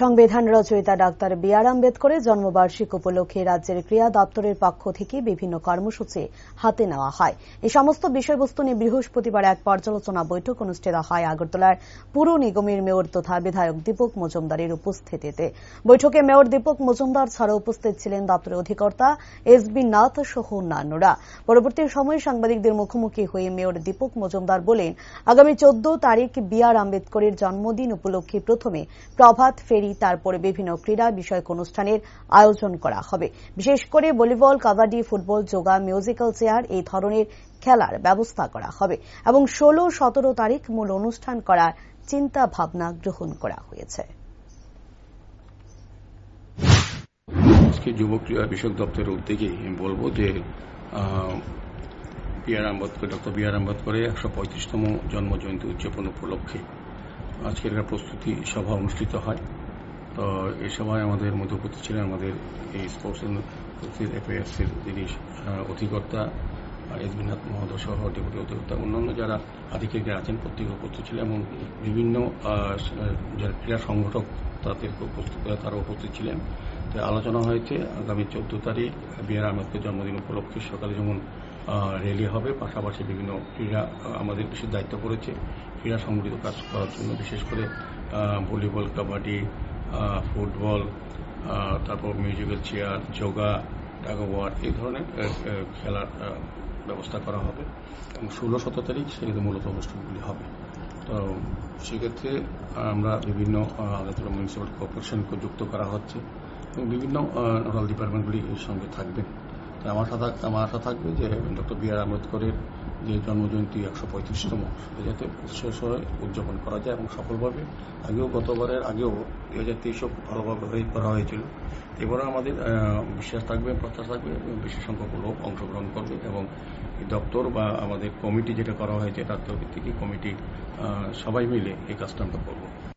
সংবিধান রচয়িতা doctor B R আম্বেদকরের জন্মবার্ষিকী উপলক্ষে রাজ্যের ক্রীড়া দপ্তরের পক্ষ থেকে বিভিন্ন কর্মসূচি হাতে নেওয়া হয়। এই সমস্ত বিষয়বস্তু নিয়ে বৃহস্পতিবার এক পর্যালোচনা বৈঠক অনুষ্ঠিত হয় আগরতলার পুর নিগমের মেয়র তথা বিধায়ক দীপক মজুমদারের উপস্থিতিতে। বৈঠকে মেয়র দীপক মজুমদার ছাড়াও উপস্থিত ছিলেন দপ্তরের অধিকর্তা এস বি নাথ সহ অন্যান্যরা। পরবর্তী সময়ে সাংবাদিকদের মুখোমুখি হয়ে মেয়র দীপক মজুমদার বলেন, আগামী চোদ্দ তারিখ বি আর আম্বেদকরের জন্মদিন উপলক্ষে প্রথমে প্রভাত ফেরি তারপরে বিভিন্ন ক্রীড়া বিষয়ক অনুষ্ঠানের আয়োজন করা হবে। বিশেষ করে volleyball, kabaddi, football, yoga, musical chair এই ধরনের খেলার ব্যবস্থা করা হবে এবং ষোলো সতেরো তারিখ মূল অনুষ্ঠান করার চিন্তা ভাবনা গ্রহণ করা হয়েছে। আজকে যুব ক্রীড়া বিষয়ক দপ্তরের উদ্যোগে আমি বলব যে B R Ambedkar doctor B R আম্বেদকরের একশো পঁয়ত্রিশতম জন্মজয়ন্তী উদযাপন উপলক্ষে আজকের একটা প্রস্তুতি সভা অনুষ্ঠিত হয়। তো এই সভায় আমাদের মধ্যে উপস্থিত ছিলেন আমাদের এই স্পোর্টস এফএএসির যিনি আহ, অধিকর্তা এসবিনাথ মহোদয় সহ ডেপুটি অধিকর্তা অন্যান্য যারা আধিকারিকরা আছেন প্রত্যেকে উপস্থিত ছিলেন এবং বিভিন্ন যারা ক্রীড়া সংগঠক তাদের উপস্থিত তারা উপস্থিত ছিলেন। তো আলোচনা হয়েছে আগামী চোদ্দ তারিখ বি আর আম্বেদকর জন্মদিন উপলক্ষে সকালে যেমন র্যালি হবে পাশাপাশি বিভিন্ন ক্রীড়া আমাদের বিশেষ দায়িত্ব পড়েছে। ক্রীড়া সংগঠিত কাজ করার জন্য বিশেষ করে ভলিবল কাবাডি ফুটবল তারপর musical chair yoga tug of war এই ধরনের খেলার ব্যবস্থা করা হবে। এবং ষোলো সতেরো তারিখ সেক্ষেত্রে মূলত অনুষ্ঠানগুলি হবে। তো সেক্ষেত্রে আমরা বিভিন্ন আগরতলা মিউনিসিপ্যাল কর্পোরেশনকে যুক্ত করা হচ্ছে এবং বিভিন্ন নোডাল ডিপার্টমেন্টগুলি এর সঙ্গে থাকবে। আমার সাথে, আমার আশা থাকবে যে ডক্টর বি আর আম্বেদকরের যে জন্মজয়ন্তী একশো পঁয়ত্রিশতম যাতে উৎসাহ সহ উদযাপন করা যায় এবং সফলভাবে। আগেও গতবারের আগেও দু হাজার তেইশেও খুব ভালোভাবে হয়ে- করা হয়েছিল। এবারও আমাদের বিশ্বাস থাকবে, প্রত্যাশা থাকবে বেশি সংখ্যক লোক অংশগ্রহণ করবে এবং দপ্তর বা আমাদের কমিটি যেটা করা হয়েছে, তার তরফ থেকে কমিটি সবাই মিলে এই কাজটা আমরা করব।